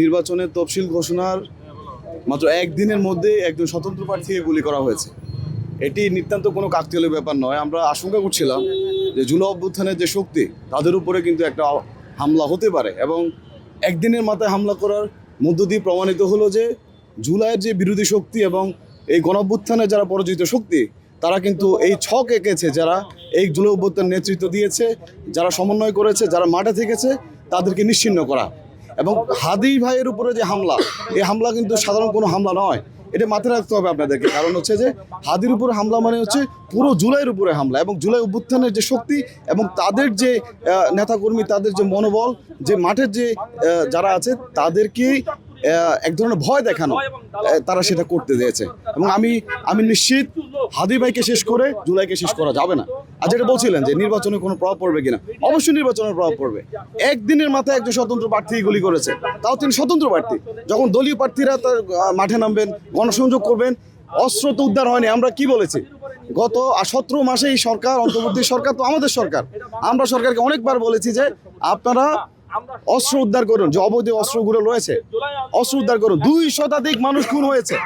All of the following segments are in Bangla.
নির্বাচনের তফসিল ঘোষণার মাত্র একদিনের মধ্যে একজন স্বতন্ত্র প্রার্থীকে গুলি করা হয়েছে। এটি নিতান্ত কোনো কাকতালীয় ব্যাপার নয়। আমরা আশঙ্কা করছিলাম যে জুলা অভ্যুত্থানের যে শক্তি, তাদের উপরে কিন্তু একটা হামলা হতে পারে এবং একদিনের মাথায় হামলা করার মধ্য দিয়ে প্রমাণিত হলো যে জুলাইয়ের যে বিরোধী শক্তি এবং এই গণঅভ্যুত্থানের যারা পরাজিত শক্তি, তারা কিন্তু এই ছক এঁকেছে যারা এই জুলা অভ্যুত্থান নেতৃত্ব দিয়েছে, যারা সমন্বয় করেছে, যারা মাঠে থেকেছে, তাদেরকে নিশ্চিন্ন করা। এবং হাদি ভাইয়ের উপরে যে হামলা, এই হামলা কিন্তু সাধারণ কোনো হামলা নয়। এটা মাথায় রাখতে হবে আপনাদেরকে। কারণ হচ্ছে যে, হাদির উপরে হামলা মানে হচ্ছে পুরো জুলাইয়ের উপরে হামলা এবং জুলাই অভ্যুত্থানের যে শক্তি এবং তাদের যে নেতাকর্মী, তাদের যে মনোবল, যে মাঠের যে যারা আছে, তাদেরকে এক ধরনের ভয় দেখানো তারা সেটা করতে দিয়েছে। এবং আমি আমি নিশ্চিত হাদি ভাইকে শেষ করে জুলাইকে শেষ করা যাবে না। আর যেটা বলছিলেন যে নির্বাচনে কোনো প্রভাব পড়বে কিনা? অবশ্যই নির্বাচনের প্রভাব পড়বে। একদিনের মাথায় একজন স্বতন্ত্র প্রার্থী গুলি করেছে, তাও তিনি স্বতন্ত্র প্রার্থী। যখন দলীয় প্রার্থীরা তার মাঠে নামবেন, গণসংযোগ করবেন, অস্ত্র তো উদ্ধার হয়নি, আমরা কি বলেছি? গত সতেরো মাসে এই সরকার, অন্তর্বর্তী সরকার তো আমাদের সরকার। আমরা সরকারকে অনেকবার বলেছি যে আপনারা অস্ত্র উদ্ধার করুন যে অবৈধ অস্ত্রগুলো রয়েছে। অস্ত্র উদ্ধার করুন। দুই শতাধিক মানুষ খুন হয়েছে।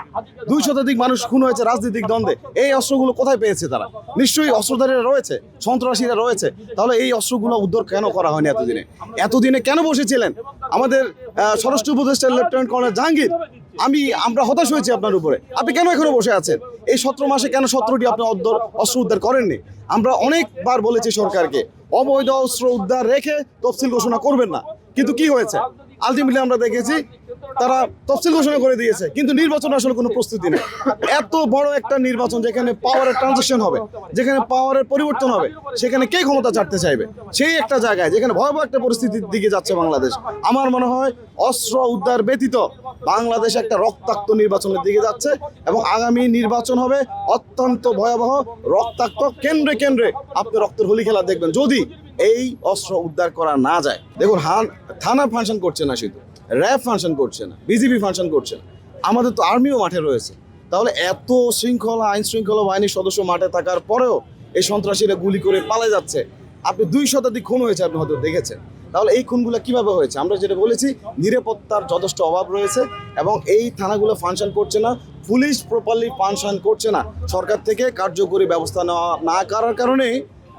দুই শতাধিক মানুষ খুন হয়েছে রাজনৈতিক দ্বন্দ্বে। এই অস্ত্রগুলো কোথায় পেয়েছে তারা? নিশ্চয়ই অস্ত্রধারীরা রয়েছে সন্ত্রাসীরা রয়েছে। তাহলে এই অস্ত্রগুলো উদ্ধার কেন করা হয়নি এতদিনে? এতদিনে কেন বসেছিলেন? আমাদের স্বরাষ্ট্র উপদেষ্টা লেফটেন্যান্ট কর্নেল জাহাঙ্গীর আমি, আমরা হতাশ হয়েছি আপনার উপরে। আপনি কেন এখনও বসে আছেন? এই সতেরো মাসে কেন সতেরোটি আপনি অস্ত্র উদ্ধার করেননি? আমরা অনেকবার বলেছি সরকারকে, অবৈধ অস্ত্র উদ্ধার রেখে তফসিল ঘোষণা করবেন না। কিন্তু কি হয়েছে? আলটিমেটলি আমরা দেখেছি তারা তফসিল ঘোষণা করে দিয়েছে, কিন্তু নির্বাচন আসলে কোনো প্রস্তুতি নেই। এত বড় একটা নির্বাচন যেখানে পাওয়ারের ট্রানজেকশন হবে, যেখানে পাওয়ারের পরিবর্তন হবে, সেখানে কে ক্ষমতা চাটতে চাইবে? সেই একটা জায়গায়, যেখানে ভয়াবহ একটা পরিস্থিতির দিকে যাচ্ছে বাংলাদেশ। আমার মনে হয় অস্ত্র উদ্ধার ব্যতীত বাংলাদেশ একটা রক্তাক্ত নির্বাচনের দিকে যাচ্ছে এবং আগামী নির্বাচন হবে অত্যন্ত ভয়াবহ রক্তাক্ত কেন্দ্রে কেন্দ্রে। আপনি রক্তের হোলি খেলা দেখবেন, যদি এই অস্ত্র উদ্ধার করা না যায়। দেখুন, হান থানা ফাংশন করছে না শুধু, র্যাব ফাংশন করছে। না বিজিবি ফাংশন করছে না। আমাদের তো আর্মিও মাঠে রয়েছে। তাহলে এত শৃঙ্খলা আইন শৃঙ্খলা বাহিনীর সদস্য মাঠে থাকার পরেও এই সন্ত্রাসীরা গুলি করে পালা যাচ্ছে। আপনি দুই শতাধিক খুন হয়েছে, আপনি হয়তো দেখেছেন। তাহলে এই খুনগুলো কীভাবে হয়েছে? আমরা যেটা বলেছি, নিরাপত্তার যথেষ্ট অভাব রয়েছে এবং এই থানাগুলো ফাংশন করছে না, পুলিশ প্রপারলি ফাংশন করছে না। সরকার থেকে কার্যকরী ব্যবস্থা নেওয়া না করার কারণেই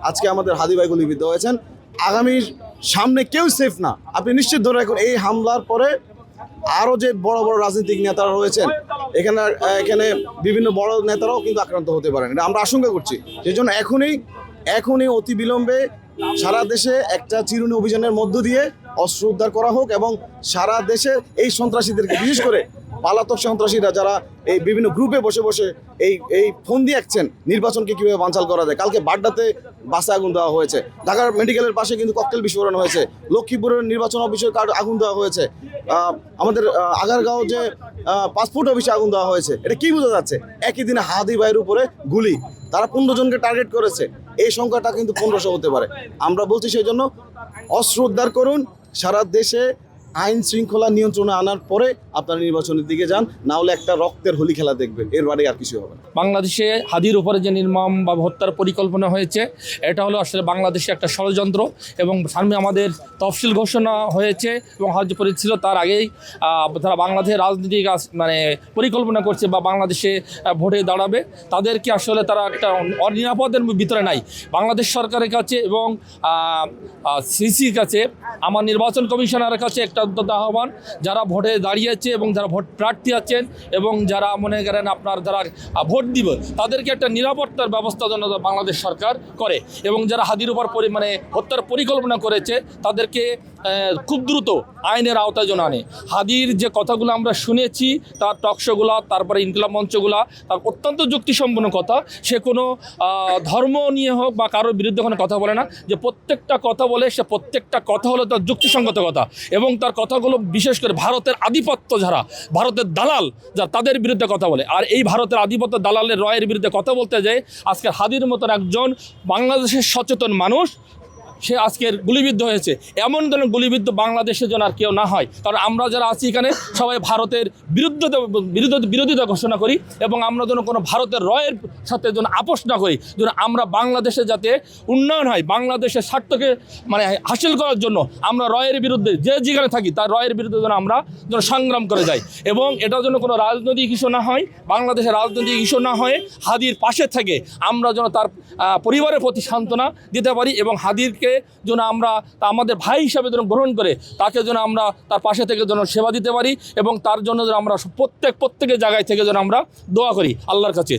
আজকে আমাদের হাদি ভাই গুলিবিদ্ধ হয়েছেন। আগামীর সামনে কেউ সেফ না। আপনি নিশ্চিত ধরে রাখুন, এই হামলার পরে আরও যে বড় বড় রাজনৈতিক নেতারা রয়েছেন, এখানে এখানে বিভিন্ন বড় নেতারাও কিন্তু আক্রান্ত হতে পারেন। এটা আমরা আশঙ্কা করছি। সেই জন্য এখনই এখনই অতি বিলম্বে সারা দেশে একটা চিরুনি অভিযানের মধ্য দিয়ে অস্ত্র উদ্ধার করা হোক এবং সারা দেশে এই সন্ত্রাসীদেরকে, বিশেষ করে পালাতক সন্ত্রাসীরা যারা এই বিভিন্ন গ্রুপে বসে বসে এই এই ফোন দিয়ে আঁকছেন নির্বাচনকে কীভাবে বানচাল করা যায়। কালকে বাড্ডাতে বাসে আগুন দেওয়া হয়েছে। ঢাকার মেডিকেলের পাশে কিন্তু ককটেল বিস্ফোরণ হয়েছে। লক্ষ্মীপুরের নির্বাচন অফিসে কার আগুন দেওয়া হয়েছে। আমাদের আগারগাঁও যে পাসপোর্ট অফিসে আগুন দেওয়া হয়েছে। এটা কি বোঝা যাচ্ছে? একই দিনে হাদি ভাইয়ের উপরে গুলি। তারা পনেরো জনকে টার্গেট করেছে। এই সংখ্যাটা কিন্তু পনেরোশো হতে পারে। আমরা বলছি সেই জন্য অস্ত্র উদ্ধার করুন। সারা দেশে আইন শৃঙ্খলা নিয়ন্ত্রণে আনার পরে আপনারা নির্বাচনের দিকে যান, না হলে একটা রক্তের হোলি খেলা দেখবেন। এর বাড়ি আর কিছু হবে না। বাংলাদেশে হাদির উপরে যে নির্মম বা হত্যার পরিকল্পনা হয়েছে এটা হলো আসলে বাংলাদেশে একটা ষড়যন্ত্র এবং সামনে আমাদের তফসিল ঘোষণা হয়েছে এবং হজ ছিল তার আগেই তারা বাংলাদেশের রাজনীতিক মানে পরিকল্পনা করছে বা বাংলাদেশে ভোটে দাঁড়াবে। তাদেরকে আসলে তারা একটা অনিরাপদের ভিতরে নাই। বাংলাদেশ সরকারের কাছে এবং সিসির কাছে আমার নির্বাচন কমিশনারের কাছে একটা আহ্বান যারা ভোটে দাঁড়িয়েছে এবং যারা ভোট প্রার্থী আছেন এবং যারা মনে করেন আপনার যারা আহ, ভোট দিব, তাদেরকে একটা নিরাপত্তার ব্যবস্থা যেন বাংলাদেশ সরকার করে। এবং যারা হাদির উপর পরি মানে হত্যার পরিকল্পনা করেছে, তাদেরকে খুব দ্রুত আইনের আওতায় যেন আনে। হাদির যে কথাগুলো আমরা শুনেছি, তার টকশোগুলা, তারপরে ইনকলাব মঞ্চগুলা, তার অত্যন্ত যুক্তিসম্পন্ন কথা। সে কোনো ধর্ম নিয়ে হোক বা কারোর বিরুদ্ধে কোনো কথা বলে না। যে প্রত্যেকটা কথা বলে, সে প্রত্যেকটা কথা হলো তার যুক্তিসঙ্গত কথা। এবং তার কথাগুলো বিশেষ করে ভারতের আধিপত্য যারা, ভারতের দালাল যারা, তাদের বিরুদ্ধে কথা বলে। আর এই ভারতের আধিপত্য দালালের রয়ের বিরুদ্ধে কথা বলতে যায় আজকে হাদির মতন একজন বাংলাদেশের সচেতন মানুষ সে আজকের গুলিবিদ্ধ হয়েছে। এমন ধরনের গুলিবিদ্ধ বাংলাদেশের জন্য আর কেউ না হয়। কারণ আমরা যারা আছি এখানে, সবাই ভারতের বিরুদ্ধে বিরোধিতা ঘোষণা করি এবং আমরা যেন কোনো ভারতের রয়ের সাথে যেন আপোষ না করি। যেন আমরা বাংলাদেশে যাতে উন্নয়ন হয়, বাংলাদেশের স্বার্থকে মানে হাসিল করার জন্য আমরা রয়ের বিরুদ্ধে যে যেখানে থাকি, তার রয়ের বিরুদ্ধে যেন আমরা যেন সংগ্রাম করে যাই। এবং এটার জন্য কোনো রাজনৈতিক ইস্যু না হয়, বাংলাদেশের রাজনৈতিক ইস্যু না হয়ে হাদির পাশে থেকে আমরা যেন তার পরিবারের প্রতি সান্ত্বনা দিতে পারি এবং হাদিরকে যেন আমরা আমাদের ভাই হিসাবে যেন গ্রহণ করে, তাকে যেন আমরা তার পাশে থেকে যেন সেবা দিতে পারি এবং তার জন্য যেন আমরা প্রত্যেক, প্রত্যেকের জায়গায় থেকে যেন আমরা দোয়া করি আল্লাহর কাছে।